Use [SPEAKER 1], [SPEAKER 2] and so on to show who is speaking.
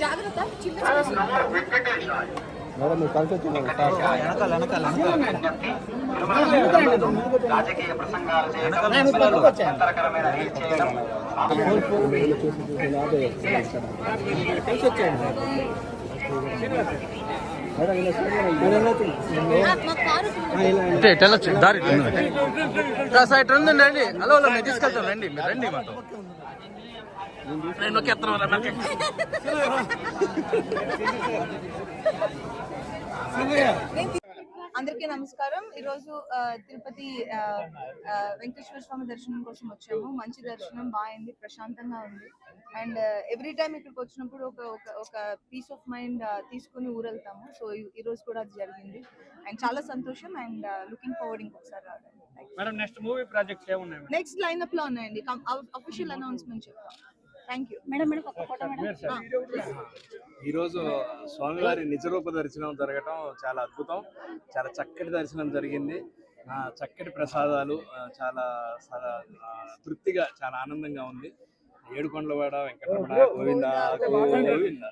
[SPEAKER 1] జాగ్రత్త చిన్న
[SPEAKER 2] మేడం మీరు కలిసి వచ్చింది సార్
[SPEAKER 3] రాజకీయ ప్రసంగాలు చేయడం అంతరకరమైన రీల్ చేయడం
[SPEAKER 2] కలిసి వచ్చాను
[SPEAKER 4] అంటే ఇటు దారి సైట్ రండి రండి. హలో హలో మేము తీసుకెళ్తాం. రండి మీరు రండి మాతో. నేను రా
[SPEAKER 5] అందరికీ నమస్కారం. ఈరోజు తిరుపతి వెంకటేశ్వర స్వామి దర్శనం కోసం వచ్చాము. మంచి దర్శనం బాగుంది ప్రశాంతంగా ఉంది. అండ్ ఎవ్రీ టైం ఇక్కడికి వచ్చినప్పుడు ఒక ఒక ఒక పీస్ ఆఫ్ మైండ్ తీసుకుని ఊరెళ్తాము. సో ఈ రోజు కూడా అది జరిగింది. అండ్ చాలా సంతోషం అండ్ లుకింగ్ ఫార్వర్డ్ ఇంకొకసారి
[SPEAKER 6] మేడం నెక్స్ట్ మూవీ ప్రాజెక్ట్స్ ఏమున్నాయి?
[SPEAKER 5] నెక్స్ట్ లైనప్లో ఉన్నాయండి అఫీషియల్ అనౌన్స్మెంట్ చెప్తాం థ్యాంక్ యూ
[SPEAKER 1] మేడం మేడం ఒక ఫోటో మేడం.
[SPEAKER 7] ఈరోజు స్వామివారి నిజరూప దర్శనం జరగటం చాలా అద్భుతం. చాలా చక్కటి దర్శనం జరిగింది. ఆ, చక్కటి ప్రసాదాలు చాలా తృప్తిగా చాలా ఆనందంగా ఉంది. ఏడుకొండలవాడ వెంకటరమణ గోవింద గోవింద.